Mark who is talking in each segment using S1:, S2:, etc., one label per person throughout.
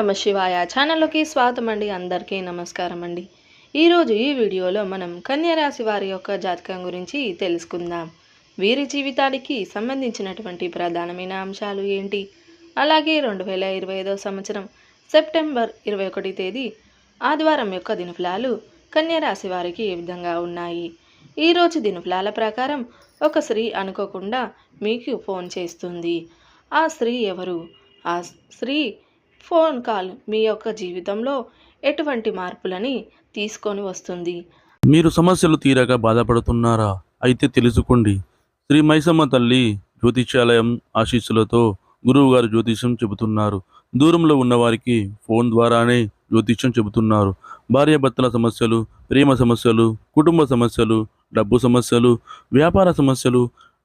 S1: నమ శివాయ. ఛానల్లోకి స్వాగతం అండి. అందరికీ నమస్కారం అండి. ఈరోజు ఈ వీడియోలో మనం కన్యరాశి వారి యొక్క జాతకం గురించి తెలుసుకుందాం. వీరి జీవితానికి సంబంధించినటువంటి ప్రధానమైన అంశాలు ఏంటి? అలాగే రెండు వేల ఇరవై ఐదో సంవత్సరం సెప్టెంబర్ ఇరవై ఒకటి తేదీ ఆదివారం యొక్క దినఫలాలు కన్యరాశి వారికి ఏ విధంగా ఉన్నాయి? ఈరోజు దినఫలాల ప్రకారం ఒక స్త్రీ అనుకోకుండా మీకు ఫోన్ చేస్తుంది. ఆ స్త్రీ ఎవరు? ఆ స్త్రీ ఫోన్ కాల్ మీ యొక్క జీవితంలో ఎటువంటి మార్పులని తీసుకొని వస్తుంది?
S2: మీరు సమస్యలు తీరక బాధపడుతున్నారా? అయితే తెలుసుకోండి. శ్రీ మైసమ్మ తల్లి జ్యోతిష్యాలయం ఆశీస్సులతో గురువుగారు జ్యోతిష్యం చెబుతున్నారు. దూరంలో ఉన్నవారికి ఫోన్ ద్వారానే జ్యోతిష్యం చెబుతున్నారు. భార్యాభర్తల సమస్యలు ప్రేమ సమస్యలు కుటుంబ సమస్యలు డబ్బు సమస్యలు వ్యాపార సమస్యలు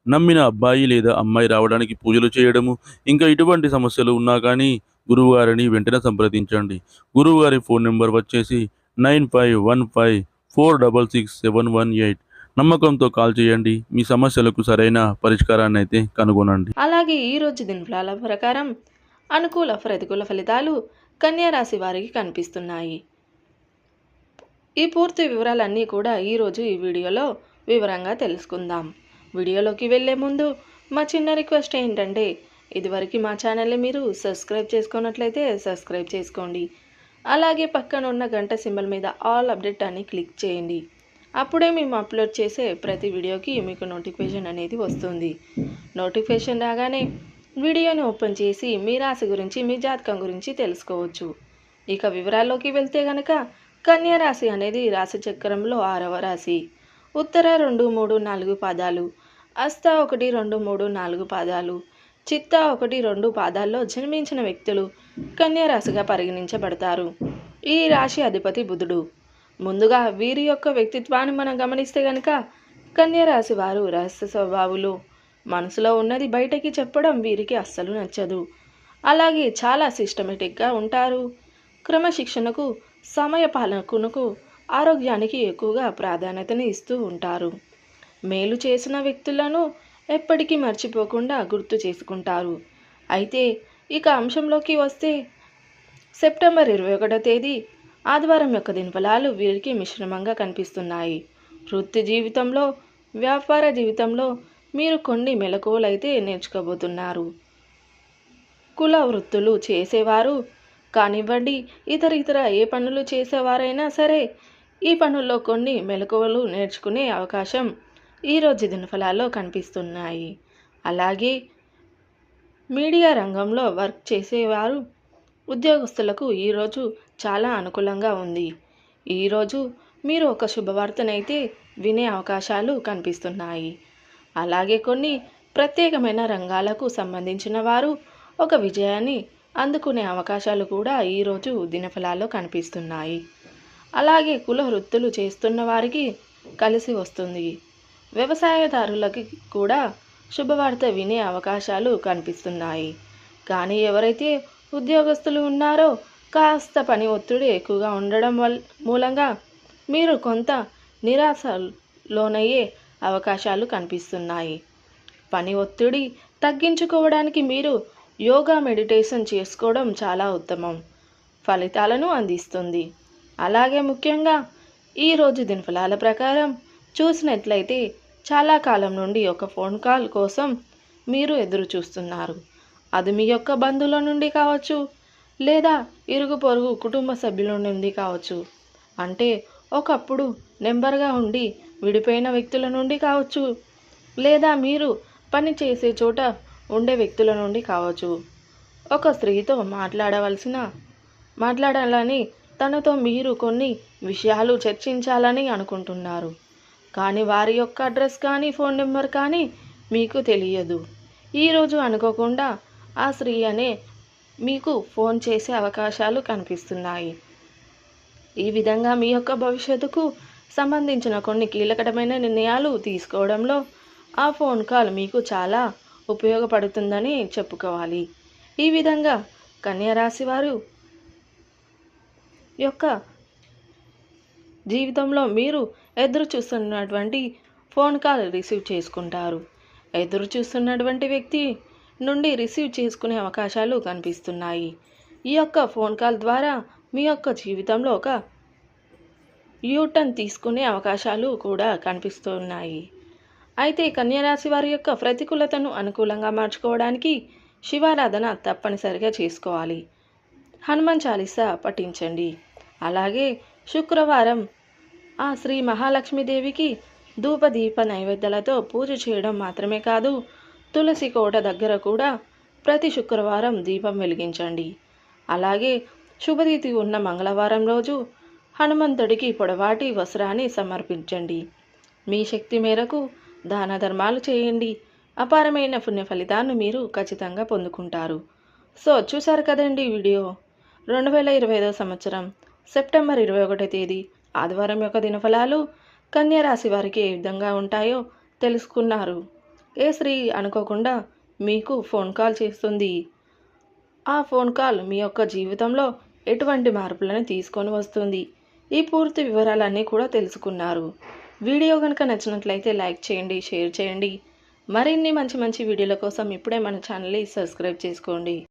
S2: నమ్మిన అబ్బాయి లేదా అమ్మాయి రావడానికి పూజలు చేయడము ఇంకా ఇటువంటి సమస్యలు ఉన్నా కానీ గురువుగారిని వెంటనే సంప్రదించండి. గురువుగారి ఫోన్ నెంబర్ వచ్చేసి nine five one five four double six seven one eight. నమ్మకంతో కాల్ చేయండి. మీ సమస్యలకు సరైన పరిష్కారాన్ని అయితే కనుగొనండి.
S1: అలాగే ఈ రోజు దినఫలాల ప్రకారం అనుకూల ప్రతికూల ఫలితాలు కన్యా రాశి వారికి కనిపిస్తున్నాయి. ఈ పూర్తి వివరాలన్నీ కూడా ఈరోజు ఈ వీడియోలో వివరంగా తెలుసుకుందాం. వీడియోలోకి వెళ్ళే ముందు మా చిన్న రిక్వెస్ట్ ఏంటంటే ఇదివరకు మా ఛానల్ని మీరు సబ్స్క్రైబ్ చేసుకున్నట్లయితే సబ్స్క్రైబ్ చేసుకోండి. అలాగే పక్కన ఉన్న గంట సింబల్ మీద ఆల్ అప్డేట్ అని క్లిక్ చేయండి. అప్పుడే మేము అప్లోడ్ చేసే ప్రతి వీడియోకి మీకు నోటిఫికేషన్ అనేది వస్తుంది. నోటిఫికేషన్ రాగానే వీడియోని ఓపెన్ చేసి మీ రాశి గురించి మీ జాతకం గురించి తెలుసుకోవచ్చు. ఇక వివరాల్లోకి వెళ్తే గనక కన్యా రాశి అనేది రాశి చక్రంలో ఆరవ రాశి. ఉత్తర రెండు మూడు నాలుగు పాదాలు అస్త ఒకటి రెండు మూడు నాలుగు పాదాలు చిత్త ఒకటి రెండు పాదాల్లో జన్మించిన వ్యక్తులు కన్యారాశిగా పరిగణించబడతారు. ఈ రాశి అధిపతి బుధుడు. ముందుగా వీరి యొక్క వ్యక్తిత్వాన్ని మనం గమనిస్తే గనక కన్యరాశి వారు రహస్య స్వభావులు. మనసులో ఉన్నది బయటకి చెప్పడం వీరికి అస్సలు నచ్చదు. అలాగే చాలా సిస్టమేటిక్గా ఉంటారు. క్రమశిక్షణకు సమయ పాలనకు ఆరోగ్యానికి ఎక్కువగా ప్రాధాన్యతని ఇస్తూ ఉంటారు. మేలు చేసిన వ్యక్తులను ఎప్పటికీ మర్చిపోకుండా గుర్తు చేసుకుంటారు. అయితే ఇక అంశంలోకి వస్తే సెప్టెంబర్ ఇరవై ఒకటో తేదీ ఆదివారం యొక్క దినఫలాలు వీరికి మిశ్రమంగా కనిపిస్తున్నాయి. వృత్తి జీవితంలో వ్యాపార జీవితంలో మీరు కొన్ని మెలకువలైతే నేర్చుకోబోతున్నారు. కుల వృత్తులు చేసేవారు కానివ్వండి ఇతర ఇతర ఏ పనులు చేసేవారైనా సరే ఈ పనుల్లో కొన్ని మెలకువలు నేర్చుకునే అవకాశం ఈరోజు దినఫలాల్లో కనిపిస్తున్నాయి. అలాగే మీడియా రంగంలో వర్క్ చేసేవారు ఉద్యోగస్తులకు ఈరోజు చాలా అనుకూలంగా ఉంది. ఈరోజు మీరు ఒక శుభవార్తనైతే వినే అవకాశాలు కనిపిస్తున్నాయి. అలాగే కొన్ని ప్రత్యేకమైన రంగాలకు సంబంధించిన వారు ఒక విజయాన్ని అందుకునే అవకాశాలు కూడా ఈరోజు దినఫలాల్లో కనిపిస్తున్నాయి. అలాగే కుల వృత్తులు చేస్తున్న వారికి కలిసి వస్తుంది. వ్యవసాయదారులకి కూడా శుభవార్త వినే అవకాశాలు కనిపిస్తున్నాయి. కానీ ఎవరైతే ఉద్యోగస్తులు ఉన్నారో కాస్త పని ఒత్తిడి ఎక్కువగా ఉండడం వల్ మూలంగా మీరు కొంత నిరాశలోనయ్యే అవకాశాలు కనిపిస్తున్నాయి. పని ఒత్తిడి తగ్గించుకోవడానికి మీరు యోగా మెడిటేషన్ చేసుకోవడం చాలా ఉత్తమం. ఫలితాలను అందిస్తుంది. అలాగే ముఖ్యంగా ఈరోజు దినఫలాల ప్రకారం చూసినట్లయితే చాలా కాలం నుండి ఒక ఫోన్ కాల్ కోసం మీరు ఎదురు చూస్తున్నారు. అది మీ యొక్క బంధువుల నుండి కావచ్చు లేదా ఇరుగు పొరుగు కుటుంబ సభ్యుల నుండి కావచ్చు. అంటే ఒకప్పుడు నెంబర్గా ఉండి విడిపోయిన వ్యక్తుల నుండి కావచ్చు లేదా మీరు పని చేసే చోట ఉండే వ్యక్తుల నుండి కావచ్చు. ఒక స్త్రీతో మాట్లాడవలసిన మాట్లాడాలని తనతో మీరు కొన్ని విషయాలు చర్చించాలని అనుకుంటున్నారు. కానీ వారి యొక్క అడ్రస్ కానీ ఫోన్ నెంబర్ కానీ మీకు తెలియదు. ఈరోజు అనుకోకుండా ఆ స్త్రీ అనే మీకు ఫోన్ చేసే అవకాశాలు కనిపిస్తున్నాయి. ఈ విధంగా మీ యొక్క భవిష్యత్తుకు సంబంధించిన కొన్ని కీలకమైన నిర్ణయాలు తీసుకోవడంలో ఆ ఫోన్ కాల్ మీకు చాలా ఉపయోగపడుతుందని చెప్పుకోవాలి. ఈ విధంగా కన్యరాశి వారు యొక్క జీవితంలో మీరు ఎదురు చూస్తున్నటువంటి ఫోన్ కాల్ రిసీవ్ చేసుకుంటారు. ఎదురు చూస్తున్నటువంటి వ్యక్తి నుండి రిసీవ్ చేసుకునే అవకాశాలు కనిపిస్తున్నాయి. ఈ యొక్క ఫోన్ కాల్ ద్వారా మీ యొక్క జీవితంలో ఒక యూటర్న్ తీసుకునే అవకాశాలు కూడా కనిపిస్తున్నాయి. అయితే కన్యరాశి వారి యొక్క ప్రతికూలతను అనుకూలంగా మార్చుకోవడానికి శివారాధన తప్పనిసరిగా చేసుకోవాలి. హనుమాన్ చాలీసా పఠించండి. అలాగే శుక్రవారం ఆ శ్రీ మహాలక్ష్మీదేవికి ధూపదీప నైవేద్యాలతో పూజ చేయడం మాత్రమే కాదు తులసి కోట దగ్గర కూడా ప్రతి శుక్రవారం దీపం వెలిగించండి. అలాగే శుభతిథి ఉన్న మంగళవారం రోజు హనుమంతుడికి పొడవాటి వస్త్రాన్ని సమర్పించండి. మీ శక్తి మేరకు దాన ధర్మాలు చేయండి. అపారమైన పుణ్య ఫలితాన్ని మీరు ఖచ్చితంగా పొందుకుంటారు. సో చూసారు కదండి వీడియో? రెండు వేల ఇరవై ఐదో సంవత్సరం సెప్టెంబర్ ఇరవై ఒకటో తేదీ. ఆదివారం యొక్క దినఫలాలు కన్యారాశి వారికి ఏ విధంగా ఉంటాయో తెలుసుకున్నారు. ఏ స్త్రీ అనుకోకుండా మీకు ఫోన్ కాల్ చేస్తుంది? ఆ ఫోన్ కాల్ మీ యొక్క జీవితంలో ఎటువంటి మార్పులను తీసుకొని వస్తుంది? ఈ పూర్తి వివరాలన్నీ కూడా తెలుసుకున్నారు. వీడియో కనుక నచ్చినట్లయితే లైక్ చేయండి షేర్ చేయండి. మరిన్ని మంచి మంచి వీడియోల కోసం ఇప్పుడే మన ఛానల్ని సబ్స్క్రైబ్ చేసుకోండి.